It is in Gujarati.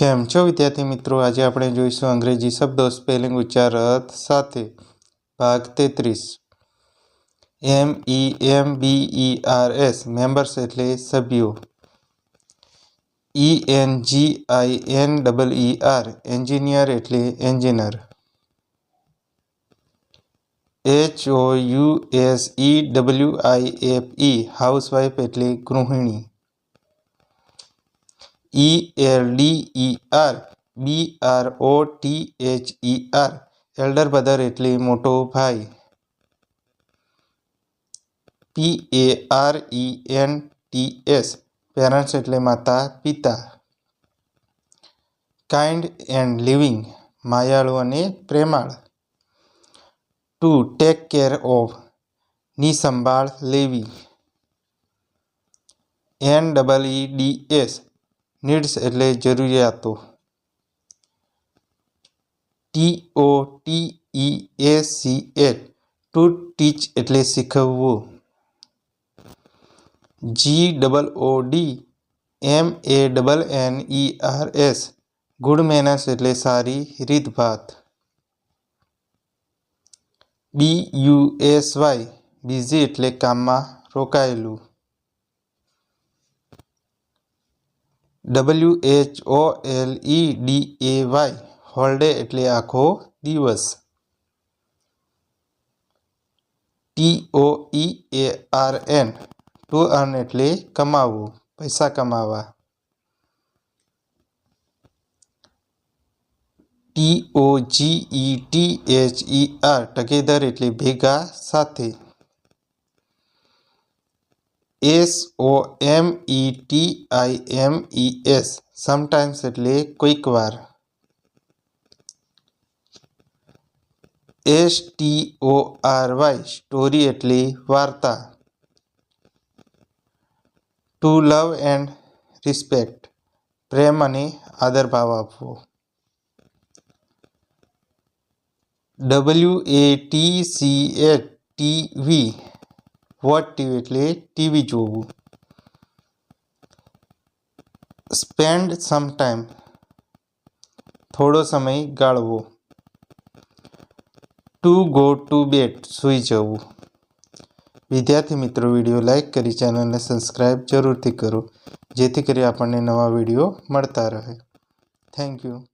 કેમ? છો વિદ્યાર્થી મિત્રો, આજે આપણે જોઈશું અંગ્રેજી શબ્દો, સ્પેલિંગ, ઉચ્ચાર, અર્થ સાથે. ભાગ તેત્રીસ. M, E, M, B, E, R, S, members એટલે સભ્યો. E, N, G, I, N, double, E, R, engineer એટલે engineer H, O, U, S, E, W, I, F, E, housewife એટલે ગૃહિણી. E L D E R B R O T H E R elder brother એટલે મોટો ભાઈ. P A R E N T S parents એટલે માતા, પિતા. કાઇન્ડ એન્ડ લિવિંગ માયાળુ અને પ્રેમાળ. ટુ ટેક કેર ઓફની સંભાળ લેવી. N double E D S needs એટલે જરૂરિયાતો. T O T E A C H to teach એટલે શીખવવું. G double O D M A double N E R S. Good manners એટલે સારી રીતભાત. B U S Y. Busy એટલે કામમાં રોકાયેલું. W H O L E D A Y whole day એટલે આખો દિવસ. T O E A R N to earn એટલે કમાવવું પૈસા કમાવા. T O G E T H E R together એટલે ભેગા સાથે. S O M E T I M E S sometimes એટલે કોઈક વાર. S T O R Y story એટલે વાર્તા. ટુ લવ એન્ડ રિસ્પેક્ટ પ્રેમ અને આદરભાવ આપવો. W A T C H TV watch TV એટલે ટીવી જોવું. સ્પેન્ડ સમ ટાઈમ થોડો સમય ગાળવો. ટુ ગો ટુ બેટ સૂઈ જવું. વિદ્યાર્થી મિત્રો, વીડિયો લાઇક કરી ચેનલને સબસ્ક્રાઈબ જરૂરથી કરો. જેથી કરી આપણને નવા વીડિયો મળતા રહે. Thank you